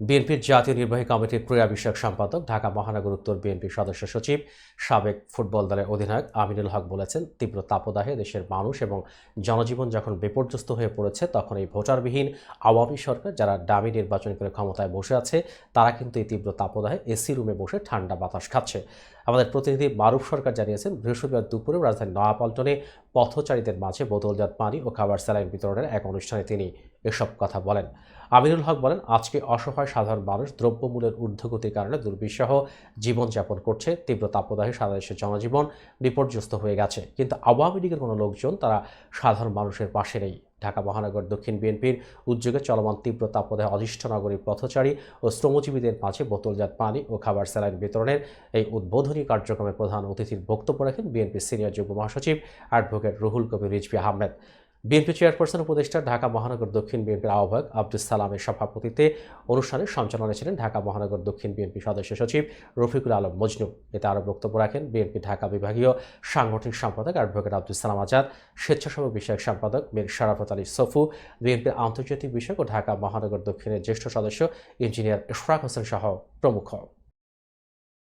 বিএনপির জাতীয় নির্বাহী কমিটির ক্রীড়া বিষয়ক সম্পাদক, ঢাকা মহানগর উত্তর বিএনপির সদস্য সচিব, সাবেক ফুটবল দলের অধিনায়ক আমিনুল হক বলেছেন, তীব্র তাপদাহে দেশের মানুষ এবং জনজীবন যখন বিপর্যস্ত হয়ে পড়েছে, তখন এই ভোটারবিহীন আওয়ামী সরকার যারা ডামি নির্বাচন করে ক্ষমতায় বসে আছে, তারা কিন্তু এই তীব্র তাপদাহে এসি রুমে বসে ঠান্ডা বাতাস খাচ্ছে। আমাদের প্রতিনিধি মারুফ সরকার জানিয়েছেন, বৃহস্পতিবার দুপুরে রাজধানী নয়াপল্টনে পথচারীদের মাঝে বোতলজাত পানি ও খাবার স্যালাইন বিতরণের এক অনুষ্ঠানে তিনি এসব কথা বলেন। আমিরুল হক বলেন, আজকে অসহায় সাধারণ মানুষ দ্রব্যমূল্যের ঊর্ধ্বগতির কারণে দুর্বিষহ জীবনযাপন করছে, তীব্র তাপদাহে সারা দেশের জনজীবন বিপর্যস্ত হয়ে গেছে। কিন্তু আওয়ামী লীগের কোনো লোকজন তারা সাধারণ মানুষের পাশে নেই। ঢাকা মহানগর, দক্ষিণ বিএনপির উদ্যোগে চলমান তীব্র তাপদাহে অধিষ্ঠ নগরীর পথচারী ও শ্রমজীবীদের মাঝে বোতলজাত পানি ও খাবার স্যালাইন বিতরণের এই উদ্বোধনী কার্যক্রমে প্রধান অতিথির বক্তব্য রাখেন বিএনপির সিনিয়র যুগ্ম মহাসচিব advocate Ruhul Kabir Rizvi Ahmed. BNP chairperson উপদেষ্টা ঢাকা মহানগর দক্ষিণ বিএনপির আহ্বায়ক আব্দুল সালামের সভাপতিত্বে অনুষ্ঠানে সঞ্চালনায় ছিলেন ঢাকা মহানগর দক্ষিণ বিএনপি সদস্য সচিব রফিকুল আলম মজনু। এতে আরও বক্তব্য রাখেন বিএনপি ঢাকা বিভাগীয় সাংগঠনিক সম্পাদক অ্যাডভোকেট আব্দুল সালাম আজাদ, স্বেচ্ছাসেবক বিষয়ক সম্পাদক মীর শারাফত আলী সফু, বিএনপির আন্তর্জাতিক বিষয়ক ও ঢাকা মহানগর দক্ষিণের জ্যেষ্ঠ সদস্য ইঞ্জিনিয়ার ইশরাক হোসেন সহ প্রমুখ।